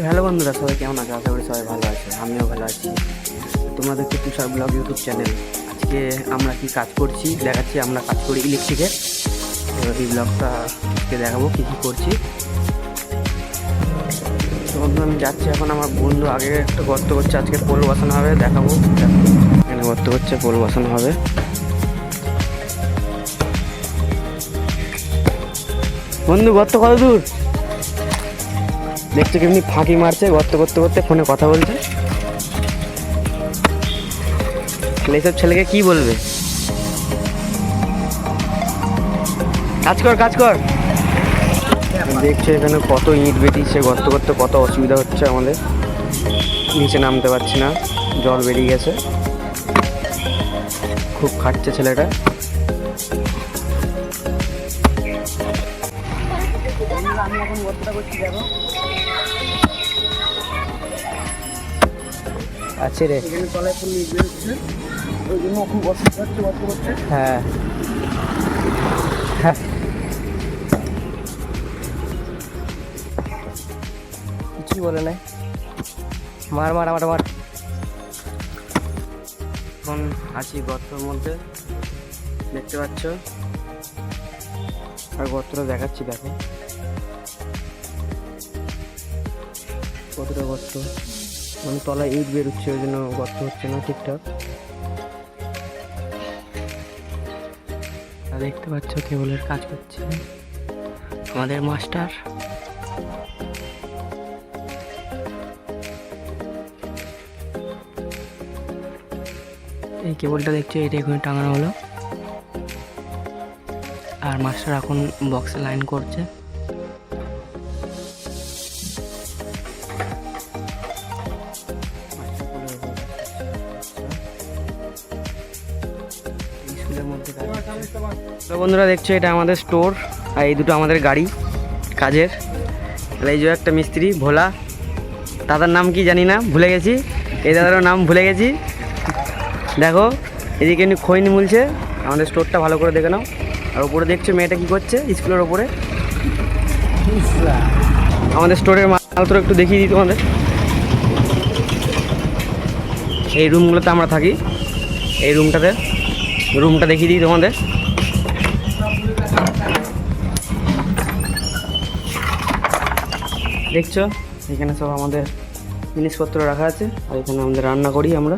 Hello বন্ধুরা, সবাই কেমন আছে? আশা করি সবাই ভালো আছে, আমিও ভালো আছি। তোমরা দেখছ তুষার ব্লগ ইউটিউব চ্যানেল। আজকে আমরা কি কাজ করছি? দেখাচ্ছি, আমরা কাজ করি ইলেকট্রিকের এবার এই ব্লগটা দেখাবো কী কী করছি। তো বন্ধু, আমি যাচ্ছি এখন, আমার বন্ধু আগে একটা গর্ত করছে, আজকে পোল বসানো হবে, দেখাবো। এখানে গর্ত করছে, পোল বসানো হবে। বন্ধু, গর্ত কত দূর? দেখছ কেমনি ফাঁকি মারছে, গর্ত করতে করতে ফোনে কথা বলছে। তাহলে এইসব ছেলেকে কি বলবে? কাজ কর কাজ কর। দেখছ এখানে কত ইট বেরিয়েছে গর্ত করতে কত অসুবিধা হচ্ছে আমাদের। নিচে নামতে পারছি না, জল বেরিয়ে গেছে। খুব খাটছে ছেলেটা। আমি এখন গর্তটা করছি আছে রে। এখানে তলায় ফুল ওই জন্য করছে হ্যাঁ। হ্যাঁ। কিছুই বলে নাই। মার মার আমার মার। এখন আছি গর্তর মধ্যে দেখতে পাচ্ছ? আর গর্তটা দেখাচ্ছি দেখো। কতটা গর্ত? মানে তলায় ইট বেরোচ্ছে, ওই জন্য গর্ত হচ্ছে না ঠিকঠাক। দেখতে পাচ্ছ কেবলের কাজ করছে। আমাদের মাস্টার। এই কেবলটা দেখছ, এটা এখানে টাঙানো হলো। আর মাস্টার এখন বক্সে লাইন করছে। তো বন্ধুরা, দেখছ, এটা আমাদের স্টোর আর এই দুটো আমাদের গাড়ি, কাজের। এই যে একটা মিস্ত্রি, ভোলা। দাদার নাম কি জানি না, ভুলে গেছি। এই দাদারও নাম ভুলে গেছি। দেখো, এদিকে এমনি খৈনি মুলছে। আমাদের স্টোরটা ভালো করে দেখে নাও। আর ওপরে দেখছ, মেয়েটা কি করছে স্কুলের ওপরে আমাদের স্টোরের মালপত্র একটু দেখিয়ে দিই তোমাদের। এই রুমগুলোতে আমরা থাকি। এই রুমটাতে রুমটা দেখিয়ে দিই তোমাদের। দেখছ? এখানে সব আমাদের জিনিসপত্র রাখা আছে, আর এখানে আমাদের রান্না করি আমরা।